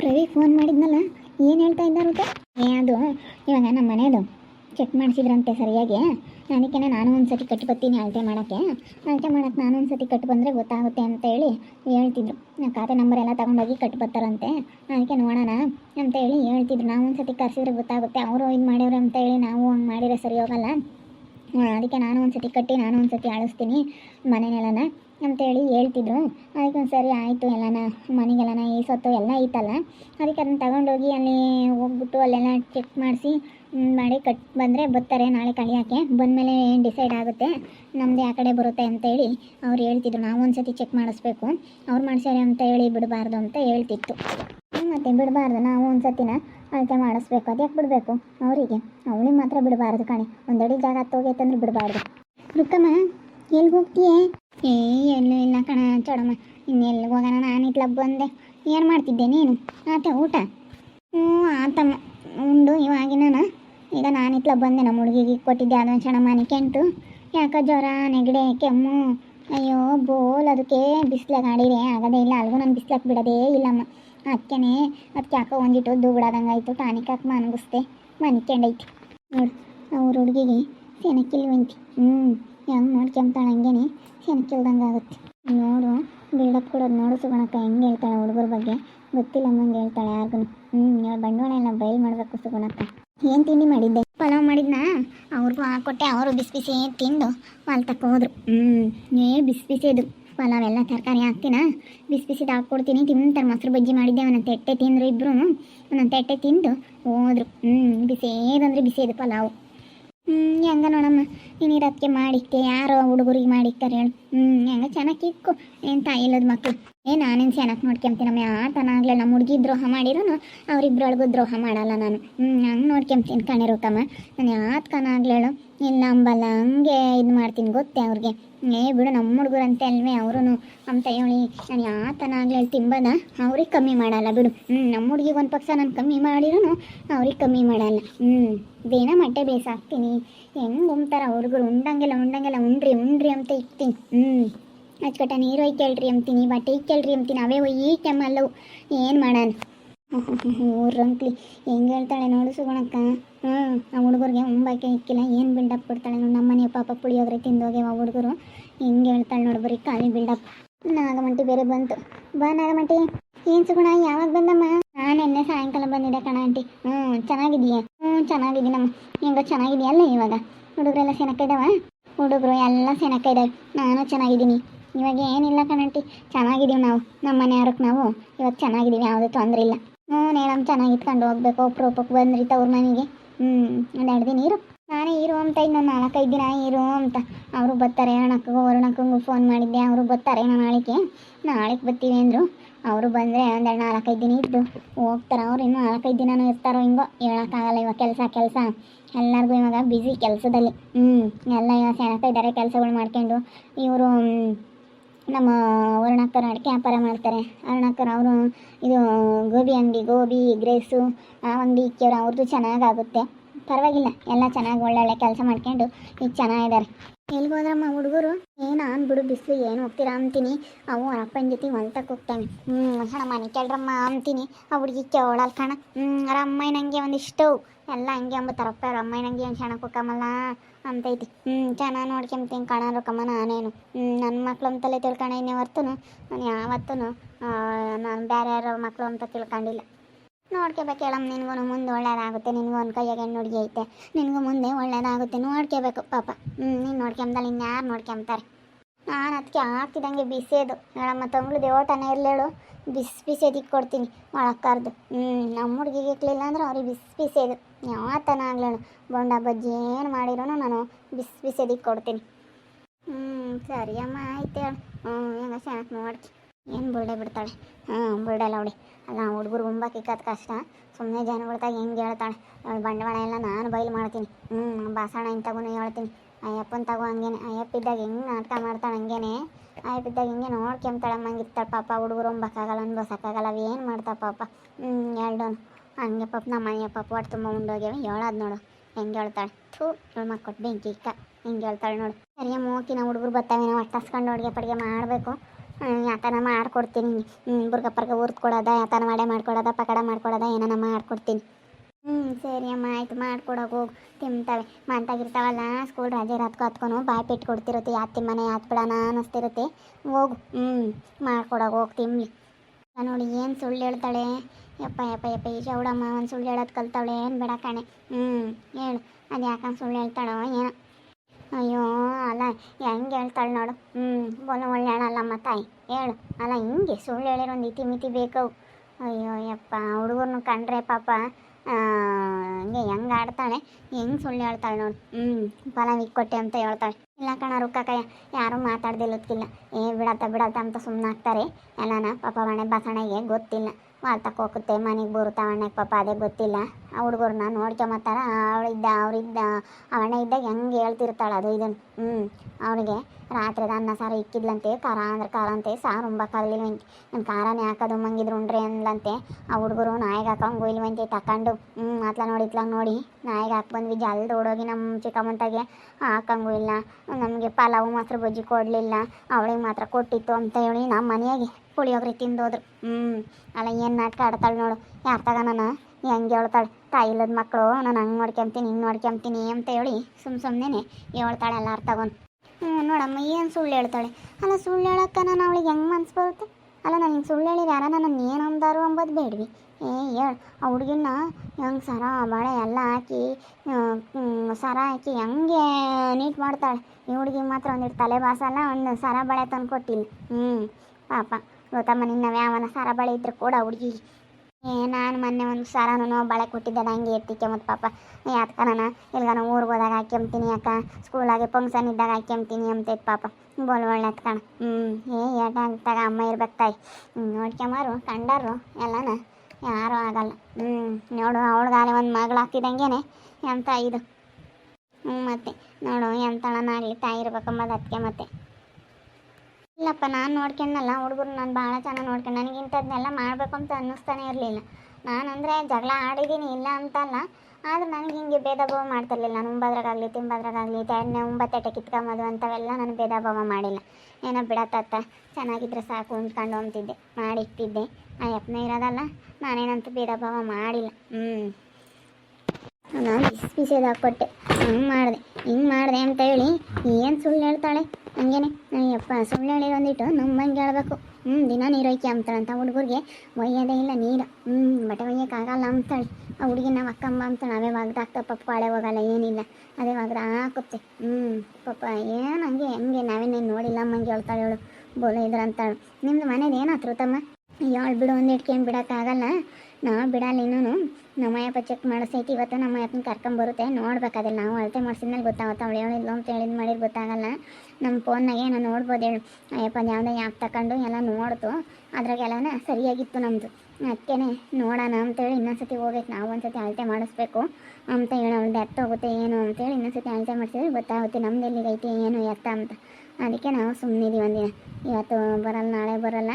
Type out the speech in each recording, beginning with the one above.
ಪ್ರವಿ phone ಮಾಡಿದ್ನಲ್ಲ, ಏನು ಹೇಳ್ತಾ ಇದ್ದಾರಂತೆ ಏ, ಅದು, ಇವಾಗ ನಮ್ಮ ಮನೆಯದು ಚೆಕ್ ಮಾಡಿಸಿದ್ರಂತೆ ಸರಿಯಾಗಿ. ಅದಕ್ಕೆ ನಾನು ಒಂದು ಸತಿ ಕಟ್ಟಿ ಬರ್ತೀನಿ ಅಳತೆ ಮಾಡೋಕ್ಕೆ. ಅಳತೆ ಮಾಡೋಕ್ಕೆ ನಾನು ಒಂದು ಸತಿ ಕಟ್ಟು ಬಂದರೆ ಗೊತ್ತಾಗುತ್ತೆ ಅಂತ ಹೇಳಿ ಹೇಳ್ತಿದ್ರು. ನಾವು ಖಾತೆ ನಂಬರ್ ಎಲ್ಲ ತಗೊಂಡೋಗಿ ಕಟ್ಟಿ ಬರ್ತಾರಂತೆ. ಅದಕ್ಕೆ ನೋಡೋಣ ಅಂತ ಹೇಳಿ ಹೇಳ್ತಿದ್ರು. ನಾವು ಒಂದು ಸತಿ ಕರೆಸಿದ್ರೆ ಗೊತ್ತಾಗುತ್ತೆ. ಅವರು ಇದು ಮಾಡ್ಯವ್ರೆ ಅಂತ ಹೇಳಿ ನಾವು ಹಂಗೆ ಮಾಡಿದ್ರೆ ಸರಿ ಹೋಗಲ್ಲ. ಅದಕ್ಕೆ ನಾನು ಒಂದು ಸತಿ ಕಟ್ಟಿ ನಾನು ಒಂದು ಸತಿ ಅಳಿಸ್ತೀನಿ ಮನೆನೆಲ್ಲನ ಅಂತೇಳಿ ಹೇಳ್ತಿದ್ರು. ಅದಕ್ಕೆ ಒಂದು ಸರಿ ಆಯಿತು ಎಲ್ಲನ, ಮನೆಗೆಲ್ಲನ ಈ ಸೊತ್ತು ಎಲ್ಲ ಐತಲ್ಲ. ಅದಕ್ಕೆ ಅದನ್ನ ತಗೊಂಡೋಗಿ ಅಲ್ಲಿ ಹೋಗ್ಬಿಟ್ಟು ಅಲ್ಲೆಲ್ಲ ಚೆಕ್ ಮಾಡಿಸಿ ಮಾಡಿ ಕಟ್ ಬಂದರೆ ಬರ್ತಾರೆ ನಾಳೆ ಕಳಿಯೋಕ್ಕೆ. ಬಂದಮೇಲೆ ಏನು ಡಿಸೈಡ್ ಆಗುತ್ತೆ? ನಮ್ಮದು ಆ ಕಡೆ ಬರುತ್ತೆ ಅಂತೇಳಿ ಅವ್ರು ಹೇಳ್ತಿದ್ರು. ನಾವು ಒಂದು ಸತಿ ಚೆಕ್ ಮಾಡಿಸ್ಬೇಕು. ಅವ್ರು ಮಾಡಿಸ್ಯಾರೆ ಅಂತ ಹೇಳಿ ಬಿಡಬಾರ್ದು ಅಂತ ಹೇಳ್ತಿತ್ತು. ಮತ್ತು ಬಿಡಬಾರ್ದು. ನಾವು ಒಂದು ಸತಿನ ಅಳತೆ ಮಾಡಿಸ್ಬೇಕು. ಅದ್ಯಾಕೆ ಬಿಡಬೇಕು? ಅವರಿಗೆ. ಅವಳಿಗೆ ಮಾತ್ರ ಬಿಡಬಾರ್ದು ಕಣೆ. ಒಂದಡಿ ಜಾಗ ಹತ್ತೋಗೈತೆ ಅಂದ್ರೆ ಬಿಡಬಾರ್ದು. ರುಕ್ಕಮ್ಮ ಎಲ್ಲಿಗೆ ಹೋಗ್ತೀಯೇ? ಏ, ಎಲ್ಲೂ ಇಲ್ಲ ಕಣ ಚಡಮ್ಮ ಇನ್ನೆಲ್ಲಿಗೆ ಹೋಗೋಣ? ನಾನು ಇತ್ಲ ಬಂದೆ. ಏನು ಮಾಡ್ತಿದ್ದೆ ನೀನು? ಆತ ಊಟ? ಹ್ಞೂ ಆತಮ್ಮ ಉಂಡು ಇವಾಗಿನ ಈಗ ನಾನು ಇತ್ಲ ಬಂದೆ, ನಮ್ಮ ಹುಡುಗಿಗೆ ಕೊಟ್ಟಿದ್ದೆ. ಅದೊಂದು ಕ್ಷಣ ಮನೆ ಕೆಂಟು. ಯಾಕ ಜ್ವರ, ನೆಗಡೆ, ಕೆಮ್ಮು? ಅಯ್ಯೋ, ಬೋಲ್ ಅದಕ್ಕೆ ಬಿಸ್ಲಾಗ ಆಡಿರೆ ಆಗೋದೇ ಇಲ್ಲ. ಅಲ್ಗೂ ನಾನು ಬಿಸ್ಲಾಕ್ ಬಿಡೋದೇ ಇಲ್ಲಮ್ಮ. ಅದಕ್ಕೇನೆ ಅದಕ್ಕೆ ಯಾಕೋ ಒಂದಿಟ್ಟು ದೂಬಿಡೋದಂಗೆ ಆಯಿತು ಟಾನಿಕ್ ಹಾಕಿ ಮನಗಿಸ್ದೆ ಮನಿಕೊಂಡೈತಿ ನೋಡು, ಅವ್ರ ಹುಡುಗಿಗೆ ಸೆನಕಿಲ್ವಂತಿ ಹ್ಞೂ ಹೆಂಗೆ ನೋಡ್ಕೊಂತಾಳೆ ಹಂಗೇನೆ. ಸೆನಕಿಲ್ದಂಗೆ ಆಗುತ್ತೆ ನೋಡು ಬಿಲ್ಡಪ್ ಕೊಡೋದು ನೋಡು ಸುಗುಣಕ್ಕ ಹೆಂಗೆ ಹೇಳ್ತಾಳೆ ಹುಡುಗರ ಬಗ್ಗೆ. ಗೊತ್ತಿಲ್ಲ ಅಮ್ಮಂಗೆ ಹೇಳ್ತಾಳೆ ಯಾರಿಗೂ ಹ್ಞೂ ಬಂಡವಾಳ ಎಲ್ಲ ಬಯಲು ಮಾಡಬೇಕು ಸುಗುಣಕ್ಕ ಏನು ತಿಂಡಿ ಮಾಡಿದ್ದೆ? ಪಲಾವ್ ಮಾಡಿದ್ನಾ? ಅವ್ರಿಗೂ ಹಾಕೊಟ್ಟೆ ಅವರು ಬಿಸಿ ಬಿಸಿ ತಿಂದು ಮಾಲ್ತಕ್ಕೆ ಹೋದ್ರು. ಹ್ಞೂ ಏ ಬಿಸಿ ಬಿಸಿದು ಪಲಾವ್ ಎಲ್ಲ ತರಕಾರಿ ಹಾಕ್ತೀನ? ಬಿಸಿ ಬಿಸಿದು ಹಾಕ್ಕೊಡ್ತೀನಿ, ತಿಂತಾರೆ ಮೊಸರು ಬಜ್ಜಿ ಮಾಡಿದ್ದೆ, ಒಂದೊಂದು ತೆಟ್ಟೆ ತಿಂದರು ಇಬ್ಬರು ಒಂದೊಂದು ತೆಟ್ಟೆ ತಿಂದು ಹೋದ್ರು. ಹ್ಞೂ ಬಿಸಿ ಏದಂದರೆ ಬಿಸಿ ಇದು ಪಲಾವು. ಹ್ಞೂ ಹೆಂಗ ನೋಡಮ್ಮ. ನೀನು ಇರೋದಕ್ಕೆ ಮಾಡಿಕ್ಕೆ ಯಾರೋ ಹುಡುಗರಿಗೆ ಮಾಡಿಕ್ತಾರೆ ಹೇಳು. ಹ್ಞೂ ಹೆಂಗ ಚೆನ್ನಾಗಿ ಇಕ್ಕು ಏನು ತಾಯಿ ಇಲ್ಲದ ಮಕ್ಕಳು ಏ ನಾನೇನು ಚೆನ್ನಾಗಿ ನೋಡ್ಕೊಂತೀನಮ್ಮ ತನಾಗ್ಲೇ ನಮ್ಮ ಹುಡುಗಿ ದ್ರೋಹ ಮಾಡಿರೋನು ಅವರಿಬ್ಬರೊಳಗೂ ದ್ರೋಹ ಮಾಡಲ್ಲ ನಾನು. ಹ್ಞೂ ಹಂಗೆ ನೋಡ್ಕೊಂತೀನಿ ಕಣೆ ರೂಕಮ್ಮ ನಾನು ಆಗ್ಲೇಳು ಇಲ್ಲ ಅಂಬಲ್ಲ ಹಂಗೆ ಇದು ಮಾಡ್ತೀನಿ ಗೊತ್ತೇ ಅವ್ರಿಗೆ. ಏ, ಬಿಡು ನಮ್ಮ ಹುಡುಗರಂತೆ ಅಲ್ವೇ ಅವರು ಅಂತ ಹೇಳಿ ನಾನು ಯಾವ ತನ ಆಗ್ಲೇಳು ತಿಂಬದ, ಅವ್ರಿಗೆ ಕಮ್ಮಿ ಮಾಡಲ್ಲ ಬಿಡು. ಹ್ಞೂ ನಮ್ಮ ಹುಡುಗಿಗೆ ಒಂದು ಪಕ್ಷ ನಾನು ಕಮ್ಮಿ ಮಾಡಿರೋನು, ಅವ್ರಿಗೆ ಕಮ್ಮಿ ಮಾಡಲ್ಲ. ಹ್ಞೂ ದೇನ ಮೊಟ್ಟೆ ಬೇಸಾಕ್ತೀನಿ. ಹೆಂಗೆ ಉಣ್ತಾರ ಹುಡುಗರು ಉಂಡಂಗೆಲ್ಲ ಉಂಡಂಗೆಲ್ಲ ಉಂಡ್ರಿ ಉಂಡ್ರಿ ಅಂತ ಇಕ್ತೀನಿ. ಹ್ಞೂ ಅಚ್ಕಟ್ಟ ನೀರು ಒಯ್ಕೇಳ್ರಿ ಅಂತೀನಿ ಬಟ್ಟೆ ಇಕ್ಕೇಳ್ರಿ ಅಂತೀನಿ ಅವೇ ಒಯ್ಯಿ ಕೆಮ್ಮಲ್ಲವು ಏನು ಮಾಡೋಣ ಊರಂಕ್ಲಿ ಹೆಂಗೆ ಹೇಳ್ತಾಳೆ ನೋಡು ಸುಗುಣಕ್ಕ. ಹ್ಞೂ ಆ ಹುಡುಗರಿಗೆ ಉಂಬಾಕೆ ಇಕ್ಕಿಲ್ಲ, ಏನು ಬಿಲ್ಡಪ್ ಕೊಡ್ತಾಳೆ ನೋಡಿ. ನಮ್ಮನೆ ಪಾಪ ಪುಳಿಯೋಗರೆ ತಿಂದೋಗ್ಯವ ಹುಡುಗರು. ಹಿಂಗೆ ಹೇಳ್ತಾಳೆ ನೋಡು ಬರೀ ಖಾಲಿ ಬಿಲ್ಡಪ್ ನಾಗಮಂಟಿ ಬೇರೆ ಬಂತು. ಬಾ ನಾಗಮಂಟಿ. ಏನು ಸುಗುಣ, ಯಾವಾಗ ಬಂದಮ್ಮ? ನಾನು ನಿನ್ನೆ ಸಾಯಂಕಾಲ ಬಂದಿದ್ದೆ ಕಣ ಆಂಟಿ. ಹ್ಞೂ ಚೆನ್ನಾಗಿದೆಯಾ ಹ್ಞೂ ಚೆನ್ನಾಗಿದ್ದೀನಮ್ಮ ಹೆಂಗೋ ಚೆನ್ನಾಗಿದೆಯಲ್ಲ ಇವಾಗ. ಹುಡುಗರೆಲ್ಲ ಸೆನಕ ಇದ್ದಾವ ಹುಡುಗರು ಎಲ್ಲ ಸೆನಕ ಇದ್ದಾವೆ ನಾನು ಚೆನ್ನಾಗಿದ್ದೀನಿ. ಇವಾಗ ಏನಿಲ್ಲ ಕಣಂಟಿ. ಚೆನ್ನಾಗಿದ್ದೀವಿ ನಾವು. ನಮ್ಮ ಮನೆಯವ್ರಕ್ಕೆ ನಾವು ಇವಾಗ ಚೆನ್ನಾಗಿದ್ದೀವಿ. ಯಾವುದೇ ತೊಂದರೆ ಇಲ್ಲ. ಹ್ಞೂ ನೇಳಮ್ ಚೆನ್ನಾಗಿ ಇಟ್ಕೊಂಡು ಹೋಗ್ಬೇಕು. ಒಬ್ರು ಒಬ್ಬಕ್ಕೆ ಬಂದ್ರಿ ತವ್ರ ಮನೆಗೆ. ಹ್ಞೂ ಒಂದು ಎರಡು ದಿನ ಇರು. ನಾನೇ ಇರು ಅಂತ, ಇನ್ನೊಂದು ನಾಲ್ಕೈದು ದಿನ ಇರು ಅಂತ. ಅವರು ಬರ್ತಾರೆ. ಅಣ್ಣಕ್ಕಗೂ ವರುಣಕ್ಕಂಗೂ ಫೋನ್ ಮಾಡಿದ್ದೆ. ಅವರು ಬರ್ತಾರೆ ನಾನು ನಾಳೆಗೆ ನಾಳೆಗೆ ಬರ್ತೀವಿ ಅಂದರು. ಅವರು ಬಂದರೆ ಒಂದೆರಡು ನಾಲ್ಕೈದು ದಿನ ಇದ್ದು. ಹೋಗ್ತಾರೆ ಅವ್ರು. ಇನ್ನೂ ನಾಲ್ಕೈದು ದಿನನೂ ಇರ್ತಾರೋ ಹಿಂಗೋ. ಹೇಳೋಕ್ಕಾಗಲ್ಲ ಇವಾಗ ಕೆಲಸ ಕೆಲಸ. ಎಲ್ಲರಿಗೂ ಇವಾಗ ಬ್ಯುಸಿ ಕೆಲಸದಲ್ಲಿ. ಹ್ಞೂ ಎಲ್ಲ ಇವಾಗ ಸೆಣಕ ಇದ್ದಾರೆ ಕೆಲಸಗಳು ಮಾಡ್ಕೊಂಡು ಇವರು ನಮ್ಮ ವರ್ಣಕ್ಕರ ಅಡಿಕೆ ವ್ಯಾಪಾರ ಮಾಡ್ತಾರೆ. ಅರುಣಕ್ಕರು ಅವರು ಇದು ಗೋಬಿ ಅಂಗಡಿ, ಗೋಬಿ, ಗ್ರೇಸು, ಆ ಅಂಗಡಿ ಇಕ್ಕಿಯವ್ರು ಅವ್ರದ್ದು ಚೆನ್ನಾಗಾಗುತ್ತೆ. ಪರವಾಗಿಲ್ಲ, ಎಲ್ಲ ಚೆನ್ನಾಗಿ ಒಳ್ಳೊಳ್ಳೆ ಕೆಲಸ ಮಾಡ್ಕೊಂಡು ಈಗ ಚೆನ್ನಾಗಿದ್ದಾರೆ. ಎಲ್ಲಿಗೆ ಹೋದ್ರಮ್ಮ ಹುಡುಗರು? ಏನು ನಾನು ಬಿಡು, ಬಿಸಿಲು ಏನು ಹೋಗ್ತೀರಾ ಅಂತೀನಿ. ಅವು ಅಪ್ಪನ ಜೊತೆ ಹೊಲ್ತಕ್ಕೆ ಹೋಗ್ತಾವೆ ಹ್ಞೂ ಹಣ ಮನೆ ಕೇಳ್ರಮ್ಮ ಅಂತೀನಿ. ಆ ಹುಡುಗಿ ಕೇಳಲ್ಲ ಕಣ. ಹ್ಞೂ ಅವ್ರ ಅಮ್ಮ ನನಗೆ ಒಂದಿಷ್ಟು ಎಲ್ಲ ಹಂಗೆ ಅಂಬತ್ತಾರಪ್ಪ ಅವ್ರ ಅಮ್ಮ ನನಗೆ ಕ್ಷಣಕ್ಕೆ ಹೋಗಮ್ಮಲ್ಲ ಅಂತೈತಿ. ಹ್ಞೂ ಚೆನ್ನಾಗಿ ನೋಡ್ಕೊಂತೀನಿ ಕಣ ರೊಕ್ಕಮ್ಮ ನಾನೇನು. ನನ್ನ ಮಕ್ಳು ಅಂತಲೇ ತಿಳ್ಕೊಂಡೇನೆ ಹೊರ್ತು ನಾನು ಯಾವತ್ತೂ ನಾನು ಬೇರೆ ಯಾರೋ ಮಕ್ಕಳು ಅಂತ ತಿಳ್ಕೊಂಡಿಲ್ಲ. ನೋಡ್ಕೋಬೇಕು ಹೇಳಮ್ಮ, ನಿನಗೂ ಮುಂದೆ ಒಳ್ಳೇದಾಗುತ್ತೆ, ನಿನಗೂ ಒಂದು ಕೈಯಾಗ ಹುಡುಗಿ ಐತೆ. ನಿನಗೂ ಮುಂದೆ ಒಳ್ಳೇದಾಗುತ್ತೆ, ನೋಡ್ಕೋಬೇಕು ಪಾಪ. ಹ್ಞೂ ನೀನು ನೋಡ್ಕೊಂಬಲ್ಲ ಇನ್ಯಾರು ನೋಡ್ಕೊಂತಾರೆ ನಾನು ಅದಕ್ಕೆ ಹಾಕಿದಂಗೆ ಬಿಸಿಯೋದು. ಹೇಳಮ್ಮ ತಂಗ್ಳು ದೇವಟನ ಇರಲೇಳು, ಬಿಸಿ ಬಿಸಿಯೋದು ಕೊಡ್ತೀನಿ. ಮೊಳಕ್ಕಾರ್ದು ಕರ್ದು ಹ್ಞೂ ನಮ್ಮ ಹುಡುಗಿಗೆ ಇಕ್ಲಿಲ್ಲ ಅಂದ್ರೆ ಅವ್ರಿಗೆ ಬಿಸಿ ಬಿಸಿಯೋದು. ಯಾವತ್ತನ ಆಗ್ಲೇಳು. ಬೊಂಡ ಬಜ್ಜಿ ಏನು ಮಾಡಿರೋನು ನಾನು ಬಿಸಿ ಬಿಸಿಯೋದಕ್ಕೆ ಕೊಡ್ತೀನಿ. ಹ್ಞೂ ಸರಿ ಅಮ್ಮ, ಆಯ್ತು ಹೇಳು. ಹ್ಞೂ ಹೆಂಗ ಚೆನ್ನಾಗಿ ನೋಡ್ಕಿ. ಏನು ಬುಲ್ಡೆ ಬಿಡ್ತಾಳೆ? ಹ್ಞೂ ಬುಲ್ಡೆ ಲೌಡಿ ಅಲ್ಲ ಹುಡುಗರು ಉಂಬಕ್ಕೆ ಇಕ್ಕದ ಕಷ್ಟ. ಸುಮ್ಮನೆ ಜನಗಳ್ತಾಗ ಹೆಂಗೆ ಹೇಳ್ತಾಳೆ? ಅವಳು ಬಂಡವಾಳ ಎಲ್ಲ ನಾನು ಬಯಲು ಮಾಡ್ತೀನಿ. ಹ್ಞೂ ಬಾಸಣ ತಗೊಂಡು ಹೇಳ್ತೀನಿ. ಅಯ್ಯಪ್ಪನ ತಗೋ ಹಂಗೇನೆ, ಅಯ್ಯಪ್ಪ ಇದ್ದಾಗ ಹೆಂಗೆ ನಾಟಕ ಮಾಡ್ತಾಳೆ ಹಂಗೇನೆ. ಅಯ್ಯಪ್ಪ ಇದ್ದಾಗ ಹಿಂಗೆ ನೋಡ್ಕೊಂತಾಳೆ ಹಂಗಿರ್ತಾಳೆ ಪಾಪ ಹುಡುಗರು ಅಂಬಕ್ಕಾಗಲ್ಲ ಅನ್ಬೋಸಕ್ಕಾಗಲ್ಲ ಅವು ಏನು ಮಾಡ್ತಾವೆ ಪಾಪ. ಹ್ಞೂ ಎರಡು ಹಂಗೆ ಪಾಪ ನಮ್ಮ ಮನೆಯ ಪಾಪ ಒಟ್ಟು ತುಂಬ ಉಂಡೋಗ್ಯಾವ, ಹೇಳೋದು ನೋಡು. ಹೆಂಗೆ ಹೇಳ್ತಾಳೆ? ಥೂ, ಇವಳು ಮಕ್ಕೊಟ್ಟು ಬೆಂಕಿ ಇಕ್ಕ. ಹಿಂಗೆ ಹೇಳ್ತಾಳೆ ನೋಡು. ಸರಿಯ ಮೋಕಿನ ಹುಡುಗರು ಬರ್ತಾವೆ ನಾವು ಅಟ್ಟಾಸ್ಕೊಂಡು ಅಡುಗೆ ಪಡ್ಗೆ ಮಾಡಬೇಕು. ಯಾತನ ಮಾಡ್ಕೊಡ್ತೀನಿ. ಬುರ್ಗಪ್ಪರ್ಗ ಬುರ್ಗ ಪರ್ಗ ಹುರ್ದು ಕೊಡೋದ, ಯಾತನ ಮಾಡೇ ಮಾಡ್ಕೊಡೋದ, ಪಕಡ ಮಾಡ್ಕೊಡೋದ, ಏನಾನ ಮಾಡ್ಕೊಡ್ತೀನಿ. ಹ್ಞೂ ಸರಿ ಅಮ್ಮ, ಆಯ್ತು. ಮಾಡ್ಕೊಡೋಕೆ ಹೋಗು. ತಿಂತಾವೆ ಮಂತಾಗಿರ್ತಾವಲ್ಲ ಸ್ಕೂಲ್ ರಜೆ ಇರೋದ್ಕೊ ಹತ್ಕೊನು. ಬಾಯಿ ಪೆಟ್ಟು ಕೊಡ್ತಿರುತ್ತೆ. ಯಾತ್ ಮನೆ ಯಾತ್ ಬಿಡೋಣ ಅನ್ನಿಸ್ತಿರುತ್ತೆ. ಹೋಗು. ಹ್ಞೂ ಮಾಡ್ಕೊಡೋಕೆ ಹೋಗಿ. ತಿನ್ಲಿ. ನೋಡಿ, ಏನು ಸುಳ್ಳು ಹೇಳ್ತಾಳೆ? ಯಪ್ಪ ಯಪ್ಪ ಯಪ್ಪ, ಈ ಚೌಡಮ್ಮ ಒಂದು ಸುಳ್ಳು ಹೇಳೋದು ಕಲ್ತಾವಳೆ. ಏನು ಬೇಡ ಕಣೆ. ಹ್ಞೂ ಹೇಳು. ಅದು ಯಾಕಂಗೆ ಸುಳ್ಳು ಹೇಳ್ತಾಳೋ ಏನೋ. ಅಯ್ಯೋ, ಅಲ್ಲ, ಹೆಂಗೆ ಹೇಳ್ತಾಳೆ ನೋಡು. ಹ್ಞೂ ಬೋಲ ಒಳ್ಳೆ ಹೇಳಲ್ಲಮ್ಮ ತಾಯಿ. ಹೇಳು. ಅಲ್ಲ, ಹಿಂಗೆ ಸುಳ್ಳು ಹೇಳಿರೋ ಒಂದು ಇತಿ ಮಿತಿ ಬೇಕು. ಅಯ್ಯೋ, ಯಪ್ಪ, ಹುಡುಗರ್ನು ಕಂಡ್ರೆ ಪಾಪ ಹಂಗೆ ಹೆಂಗೆ ಆಡ್ತಾಳೆ, ಹೆಂಗೆ ಸುಳ್ಳು ಹೇಳ್ತಾಳೆ ನೋಡು. ಹ್ಞೂ ಫಲ ಕೊಟ್ಟೆ ಅಂತ ಹೇಳ್ತಾಳೆ. ಇಲ್ಲ ಕಣ ರುಕ್ಕಕ್ಕಯ್ಯ ಯಾರೂ ಮಾತಾಡ್ದಿಲ್ಲಕ್ಕಿಲ್ಲ ಏ ಬಿಡತ್ತ ಬಿಡತ್ತ ಅಂತ ಸುಮ್ಮನೆ ಆಗ್ತಾರೆ ಎಲ್ಲನ ಪಾಪ ಮನೆ ಬಸಣೆಗೆ ಗೊತ್ತಿಲ್ಲ. ವಾಲ್ತಕ್ಕೆ ಹೋಗುತ್ತೆ ಮನೆಗೆ ಬರುತ್ತಾ ಅಣ್ಣಕ್ಕೆ ಪಾಪ ಅದೇ ಗೊತ್ತಿಲ್ಲ. ಆ ಹುಡುಗರನ್ನ ನೋಡ್ಕೊಂಬತ್ತಾರ, ಅವಳಿದ್ದ, ಅವರಿದ್ದ, ಅವಣ್ಣ ಇದ್ದಾಗ ಹೆಂಗೆ ಹೇಳ್ತಿರ್ತಾಳೆ ಅದು ಇದನ್ನು ಹ್ಞೂ ಅವಳಿಗೆ ರಾತ್ರಿದ ಅನ್ನ ಸಾರು ಇಕ್ಕಿದ್ಲಂತೆ, ಖಾರ ಅಂದ್ರೆ ಖಾರ ಅಂತೆ, ಸಾರು ಉಂಬಕ್ಕಾಗಲಿಲ್ವಂತೆ ನನ್ನ ಖಾರನೇ ಹಾಕೋದು ಮಂಗಿದ್ರು ಉಂಡ್ರಿ ಅಂದ್ಲಂತೆ, ಆ ಹುಡುಗರು ನಾಯಿಗೆ ಹಾಕೊಂಡು ಒಯ್ಲ್ವಂತೆ ತಕೊಂಡು ಹ್ಞೂ ಅತ್ಲ ನೋಡಿ ನೋಡಿ, ನಾಯಿಗೆ ಹಾಕಿ ಬಂದ್ವಿ, ಜಲ್ದಿ ಓಡೋಗಿ ನಮ್ಮ ಚಿಕ್ಕಮ್ಮಂತಾಗೆ ಹಾಕಂಗೂ ಇಲ್ಲ. ನಮಗೆ ಪಲಾವು ಮಾತ್ರ ಬಜ್ಜಿ ಕೊಡಲಿಲ್ಲ, ಅವಳಿಗೆ ಮಾತ್ರ ಕೊಟ್ಟಿತ್ತು ಅಂತ ಹೇಳಿ ನಮ್ಮ ಮನೆಯಾಗೆ ಪುಳಿಯೋಗರೆ ತಿಂದೋದ್ರು. ಹ್ಞೂ ಅಲ್ಲ ಏನು ನಾಟಕ ಆಡ್ತಾಳೆ ನೋಡು. ಯಾರ ತಗ ನಾನು? ಹೆಂಗೆ ಹೇಳ್ತಾಳೆ. ತಾಯಿ ಇಲ್ಲದ ಮಕ್ಕಳು ನಾನು ಹಂಗೆ ನೋಡ್ಕೊಂತೀನಿ ಹಿಂಗೆ ನೋಡ್ಕೊಂತೀನಿ ಅಂತ ಹೇಳಿ ಸುಮ್ಮ ಸುಮ್ಮನೆ ಹೇಳ್ತಾಳೆ ಎಲ್ಲಾರು ತಗೊಂಡು. ಹ್ಞೂ ನೋಡಮ್ಮ ಏನು ಸುಳ್ಳು ಹೇಳ್ತಾಳೆ? ಅಲ್ಲ ಸುಳ್ಳು ಹೇಳಕ್ಕ ನಾನು ಅವಳಿಗೆ ಹೆಂಗೆ ಮನ್ಸು ಬರುತ್ತೆ? ಅಲ್ಲ ನಾನು ಹಿಂಗೆ ಸುಳ್ಳು ಹೇಳಿದ ಯಾರ ನನ್ನ ಏನು ಅಂದಾರು ಅಂಬೋದು ಬೇಡ್ವಿ. ಏ ಹೇಳು ಆ ಹುಡುಗಿನ ಹೆಂಗೆ ಸರ ಬಳೆ ಎಲ್ಲ ಹಾಕಿ ಸರ ಹಾಕಿ ಹೆಂಗೆ ನೀಟ್ ಮಾಡ್ತಾಳೆ. ಈ ಹುಡುಗಿ ಮಾತ್ರ ಒಂದಿಟ್ಟು ತಲೆ ಬಾಸಲ್ಲ ಒಂದು ಸರ ಬಳೆ ತಂದು ಕೊಟ್ಟಿಲ್ಲ ಹ್ಞೂ ಪಾಪ. ಗೊತ್ತಮ್ಮ ನಿನ್ನ ಯಾವನ ಸಾರ ಬಳೆ ಇದ್ರೆ ಕೂಡ ಹುಡುಗಿ. ಏ, ನಾನು ಮೊನ್ನೆ ಒಂದು ಸರನು ಬಳೆ ಕೊಟ್ಟಿದ್ದೆ, ನಂಗೆ ಎತ್ತಿಕೆ ಮತ್ತು ಪಾಪ. ಯಾತ್ಕ ನಾನು ಎಲ್ಗಾನ ಊರಿಗೆ ಹೋದಾಗ ಹಾಕ್ಯಂತೀನಿ ಅಕ್ಕ. ಸ್ಕೂಲಾಗೆ ಫಂಕ್ಷನ್ ಇದ್ದಾಗ ಹಾಕ್ಯಂತೀನಿ ಅಂತೈತೆ ಪಾಪ. ಬೋಲ್ ಒಳ್ಳೆ ಹತ್ಕಣ ಹ್ಞೂ ಏ ಏಟ ಅಂತಾಗ ಅಮ್ಮ ಇರ್ಬೇಕು ತಾಯಿ. ನೋಡ್ಕೊಂಬಾರು ಕಂಡಾರು, ಎಲ್ಲನ. ಯಾರೂ ಆಗಲ್ಲ. ಹ್ಞೂ ನೋಡು ಅವಳಿಗಾಲೆ ಒಂದು ಮಗಳು ಎಂತ ಇದು. ಹ್ಞೂ ಮತ್ತೆ ನೋಡು ಎಂತಳನಾಗಲಿ ತಾಯಿ ಇರ್ಬೇಕಂಬದು ಅದಕ್ಕೆ ಮತ್ತೆ. ಇಲ್ಲಪ್ಪ, ನಾನು ನೋಡ್ಕೊಂಡಲ್ಲ ಹುಡುಗರು ನಾನು ಭಾಳ ಚೆನ್ನಾಗಿ ನೋಡ್ಕೊಂಡು, ನನಗೆ ಇಂಥದ್ದನ್ನೆಲ್ಲ ಮಾಡಬೇಕು ಅಂತ ಅನ್ನಿಸ್ತಾನೆ ಇರಲಿಲ್ಲ. ನಾನು ಅಂದರೆ ಜಗಳ ಆಡಿದ್ದೀನಿ, ಇಲ್ಲ ಅಂತಲ್ಲ, ಆದ್ರೆ ನನಗೆ ಹಿಂಗೆ ಭೇದ ಭಾವ ಮಾಡ್ತಿರ್ಲಿಲ್ಲ. ನಾನು ಉಂಬದ್ರಾಗಲಿ ತಿಂಬದ್ರಾಗಲಿ ತೆಣ್ಣೆ ಉಂಬತ್ತೆಟೆ ಕಿತ್ಕೊಂಬೋದು ಅಂಥವೆಲ್ಲ ನಾನು ಭೇದ ಭಾವ ಮಾಡಿಲ್ಲ. ಏನೋ ಬಿಡತ್ತ ಚೆನ್ನಾಗಿದ್ರೆ ಸಾಕು ಅಂದ್ಕೊಂಡು ಅಂತಿದ್ದೆ ಮಾಡಿಟ್ಟಿದ್ದೆ. ಆ ಯಪ್ನ ಇರೋದಲ್ಲ, ನಾನೇನಂತೂ ಭೇದ ಭಾವ ಮಾಡಿಲ್ಲ. ಹ್ಞೂ ನಾನು ಬಿಸಿ ಬಿಸಿದು ಹಾಕ್ಕೊಟ್ಟೆ ಹಂಗೆ ಮಾಡಿದೆ. ಹಿಂಗೆ ಮಾಡಿದೆ ಅಂತ ಹೇಳಿ ಏನು ಸುಳ್ಳು ಹೇಳ್ತಾಳೆ? ಹಂಗೇನೆ. ಅಯ್ಯಪ್ಪ, ಸುಳ್ಳು ಹೇಳಿ ಒಂದಿಟ್ಟು ನಮ್ಮಂಗೆ ಹೇಳ್ಬೇಕು. ಹ್ಞೂ ದಿನ ನೀರು ಒಯ್ಕೆ ಅಂತಾಳಂತ ಹುಡುಗರಿಗೆ ಒಯ್ಯೋದೇ ಇಲ್ಲ ನೀರು. ಹ್ಞೂ ಬಟ್ಟೆ ಒಯ್ಯೋಕ್ಕಾಗಲ್ಲ ಅಂತಾಳೆ ಆ ಹುಡುಗಿ ನಾವು ಅಕ್ಕಮ್ಮ ಅಂತಾಳೆ ಅವೇ ಒಗ್ದಾಕ್ತಾವೆ ಪಪ್ಪ ಹಳೆ ಹೋಗಲ್ಲ, ಏನಿಲ್ಲ. ಅದೇ ಒಗ್ದು ಹಾಕುತ್ತೆ. ಹ್ಞೂ ಪಪ್ಪ, ಏನು ಹಂಗೆ ಹಂಗೆ? ನಾವೇನೇನು ನೋಡಿಲ್ಲ ಅಮ್ಮಂಗೆ ಹೇಳ್ತಾಳೆ ಹೇಳು. ಬೋಲ ಇದ್ರ ಅಂತಾಳು ನಿಮ್ದು ಮನೇದು ಏನಾತ್ರು ತಮ್ಮ ಯಾಳು ಬಿಡು ಒಂದು ಇಟ್ಕೇನು ಬಿಡೋಕ್ಕಾಗಲ್ಲ. ನಾವು ಬಿಡಲ್ಲ ಇನ್ನೂ ನಮ್ಮ ಅಯ್ಯಪ್ಪ ಚೆಕ್ ಮಾಡಿಸೈತಿ. ಇವತ್ತು ನಮ್ಮ ಅಯ್ಯಪ್ಪನ ಕರ್ಕೊಂಬರುತ್ತೆ ನೋಡ್ಬೇಕಾದ್ರೆ ನಾವು ಅಳತೆ ಮಾಡಿಸಿದ್ಮೇಲೆ ಗೊತ್ತಾಗುತ್ತೆ. ಅವಳು ಹೇಳಿದ್ಲು ಅಂತ ಹೇಳಿದ್ ಮಾಡಿದ್ರೆ ಗೊತ್ತಾಗಲ್ಲ. ನಮ್ಮ ಫೋನ್ನಾಗೆ ನಾನು ನೋಡ್ಬೋದು ಹೇಳು. ಅಯ್ಯಪ್ಪ ಯಾವುದೇ ಆ್ಯಪ್ ತಗೊಂಡು ಎಲ್ಲ ನೋಡ್ತು. ಅದ್ರಾಗೆಲ್ಲನ ಸರಿಯಾಗಿತ್ತು ನಮ್ಮದು ಅದಕ್ಕೆ ನೋಡೋಣ ಅಂತೇಳಿ ಇನ್ನೊಂದ್ಸತಿ ಹೋಗ್ಬೇಕು. ನಾವು ಒಂದ್ಸತಿ ಅಳತೆ ಮಾಡಿಸ್ಬೇಕು ಅಂತ ಹೇಳಿ. ಅವ್ಳದ್ದು ಎತ್ತ ಹೋಗುತ್ತೆ ಏನು ಅಂತೇಳಿ ಇನ್ನೊಂದ್ಸತಿ ಅಳತೆ ಮಾಡಿಸಿದ್ರೆ ಗೊತ್ತಾಗುತ್ತೆ ನಮ್ದು ಎಲ್ಲಿಗೈತಿ, ಏನು ಎತ್ತ ಅಂತ. ಅದಕ್ಕೆ ನಾವು ಸುಮ್ಮನಿದ್ದೀವಿ ಒಂದಿನ. ಇವತ್ತು ಬರಲ್ಲ, ನಾಳೆ ಬರಲ್ಲ.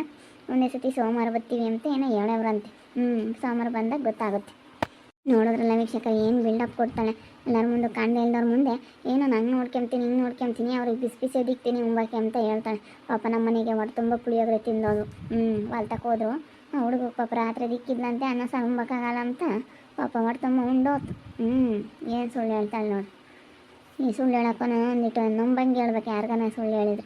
ಒಂದೇ ಸತಿ ಸೋಮವಾರ ಬರ್ತೀವಿ ಅಂತ ಏನೋ ಹೇಳವ್ರಂತೆ. ಹ್ಞೂ ಸೋಮವಾರ ಬಂದಾಗ ಗೊತ್ತಾಗುತ್ತೆ. ನೋಡೋದ್ರಲ್ಲ ವೀಕ್ಷಕ ಏನು ಬಿಲ್ಡಪ್ ಕೊಡ್ತಾಳೆ. ಎಲ್ಲರ ಮುಂದೆ ಕಂಡು ಇಲ್ದವ್ರ ಮುಂದೆ ಏನೋ ನಂಗೆ ನೋಡ್ಕೊಂತೀನಿ ಹಿಂಗೆ ನೋಡ್ಕೊಂತೀನಿ ಅವ್ರಿಗೆ ಬಿಸಿ ಬಿಸಿ ದಿಕ್ತೀನಿ ಉಂಬಾಕೆ ಅಂತ ಹೇಳ್ತಾಳೆ. ಪಾಪ ನಮ್ಮ ಮನೆಗೆ ಒಟ್ಟು ತುಂಬ ಪುಳಿಯೋಗರೆ ತಿಂದೋದು ಹ್ಞೂ ಹೊಲ್ತಕ್ಕೆ ಹೋದ್ರು. ಹುಡುಗ ಪಾಪ ರಾತ್ರಿ ದಿಕ್ಕಿದ್ಲಂತೆ ಅನ್ನ ಸಾರು ಉಂಬಕ್ಕಾಗಲ್ಲ ಅಂತ ಪಾಪ ಒಟ್ಟು ತುಂಬ ಉಂಡೋತು. ಹ್ಞೂ ಏನು ಸುಳ್ಳು ಹೇಳ್ತಾಳೆ ನೋಡಿ. ಈ ಸುಳ್ಳು ಹೇಳಕ್ಕೂ ಒಂದಿಟ್ಟು ನಂಬಂಗೆ ಹೇಳ್ಬೇಕು, ಯಾರಿಗಾನ ಸುಳ್ಳು ಹೇಳಿದ್ರೆ.